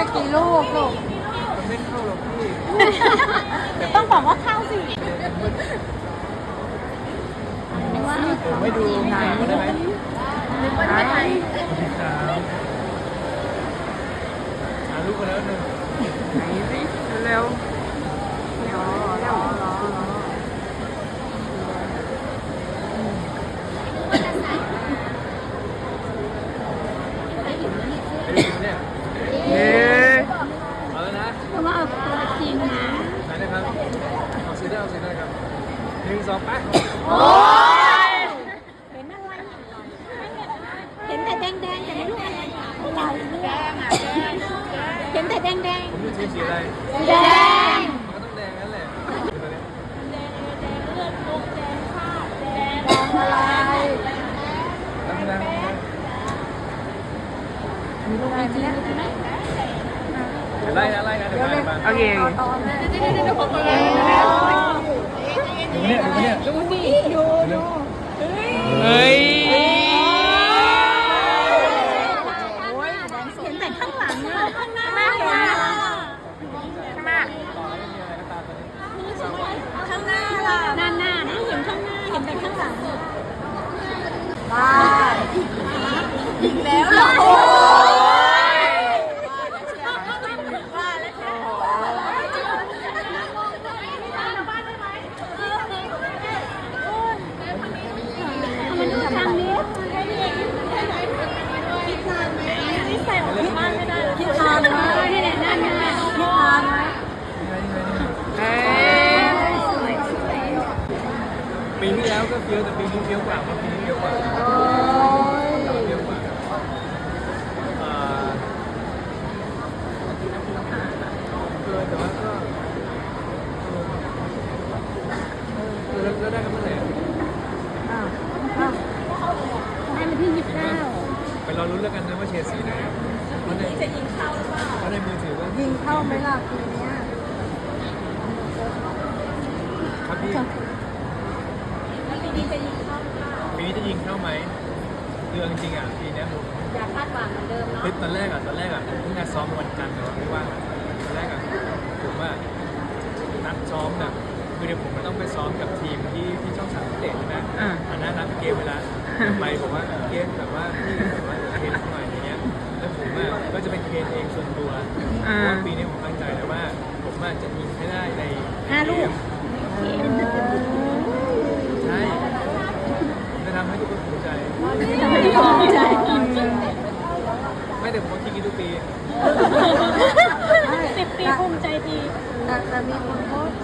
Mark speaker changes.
Speaker 1: จะกี่ลูกลูกไม่
Speaker 2: เข้า
Speaker 1: หรอกพี่ต้องบอกว่า
Speaker 2: เข้าสิผมไม่ดูงานได้
Speaker 1: ไหมหาลูกคน
Speaker 2: แล้
Speaker 1: วหนึ่งไหนสิ
Speaker 3: เร็วเดี๋ยวร
Speaker 1: อรอรอ เอาซื้อได้เอาซื้อได้ครับหนึ่งสองไป
Speaker 2: โอ้ย
Speaker 3: เห็นอะไรเห็นแต่แดงแดงๆแต่ไม่รู้อะไรเราแดงอะเห็นแต่แดงแบ้า
Speaker 1: น
Speaker 3: อี
Speaker 1: ก
Speaker 3: แล้
Speaker 2: วเหรอโอ้ย
Speaker 3: มันดูทางนี้นี่ใส่ออกที่บ้านไม่ได้คิดทางนะนี่แหละหน้าหน้าคิดทางนะ
Speaker 2: เอ๊ะ
Speaker 1: ปีที่แล้วก็ เฟี้ยวแต่ปีนี้เฟี้ยวกว่าปีนี้เฟี้ยวกว่า
Speaker 2: โอ้ย
Speaker 1: เฟี้ยวกว่าเอ่อเกินแต่ว่าก็เออแล้วได้กันเมื่อไหร่
Speaker 2: อ้าวอ้าว
Speaker 3: ได้มาที่ยี่สิบเก้า
Speaker 1: ไปรอรุ้นแล้วกันนะว่าเชียร์สีไหนเพราะในจะยิงเข้าหรือเปล่าเพราะในมือถือว่า
Speaker 2: ยิงเข้าไหมล่ะทีเนี้ย
Speaker 1: ครับพี่ นี้จะยิงเข้าปีนี้จะยิงเข้าไหมเรื่องจริงอะปีเนี้ยผม
Speaker 3: อย่าคาดหวังเหมือนเดิมเนาะ
Speaker 1: คลิปตอนแรกอะตอนแรกอะผมเพิ่งนัดซ้อมวันจันทร์แต่ว่าไม่ว่างตอนแรกอะผมว่านัดซ้อมแบบคือเดี๋ยวผมก็ต้องไปซ้อมกับทีมที่ที่ช่องสามเตะใช่ไหม
Speaker 2: อ่า
Speaker 1: อันนั้นนัดเกมเวลาไปบอกว่าเกมแบบว่าพี่แบบว่าเทรนหน่อยอย่างเงี้ยแล้วผมอะก็จะเป็นเทรนเองส่วนตัวเพ
Speaker 2: อ่า
Speaker 1: ราะว่าปีนี้ผมตั้งใจแล้วว่า ผมอะจะยิงให้ได้ใน
Speaker 3: ห้าลูก
Speaker 1: ใช่ผมจะทำให้ทุกคนภูมิใจ
Speaker 3: ภูมิ ใจ
Speaker 1: ไม่แต่ผมก็คิดอย่างนี้ทุกปี
Speaker 3: สิบปีภูมิใจดี
Speaker 2: แต่แต่มีคนโพสต์